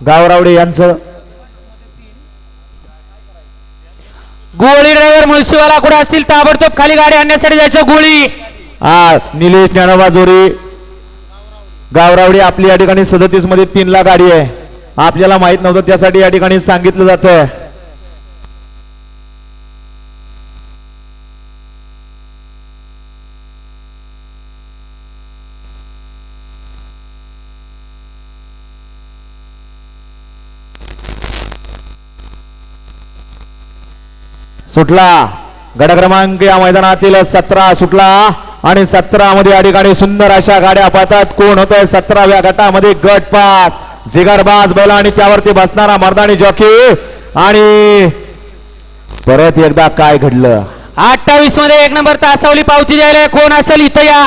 गावरावडे यांचं. गोळी ड्रायव्हर मुळशीवाला कुठे असतील? ताबडतोब खाली गाडी आणण्यासाठी जायचं गोळी. हा निलेश ज्ञानोबा जोरी गावरावडी आपली या ठिकाणी सदतीसमध्ये तीन ला गाडी आहे. आपल्याला माहीत नव्हतं त्यासाठी या ठिकाणी सांगितलं जातं सुटला. गड क्रमांक या मैदानातील सतरा सुटला आणि सतरा मध्ये या ठिकाणी सुंदर अशा गाड्या पाहतात कोण होतोय सतराव्या गटामध्ये गट पास. जिगरबाज बैला आणि त्यावरती बसणारा मर्दानी जॉकी. आणि परत एकदा काय घडलं? अठ्ठावीसमध्ये एक नंबर तासावली पावती द्यायला कोण असेल? इथं या.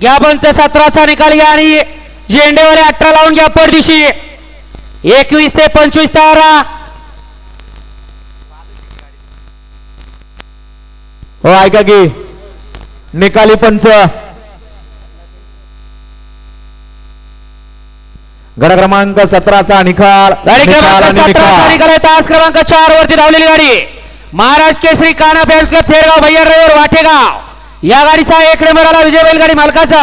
घ्या पंच सतराचा निकाल घ्या आणि झेंडेवाले अठरा लावून घ्या पडदिशी एकवीस ते पंचवीस तारा. हो ऐका की निकाली पंच. गड क्रमांक सतराचा निकाल गाडी क्रमांक सतराचा निकाल. तास क्रमांक चार वरती धावलेली गाडी. महाराष्ट्र केसरी काना फॅन्स क्लब थेरगाव भैया वाटेगाव या गाडीचा एक नंबर आला विजय बैलगाडी मालकाचा.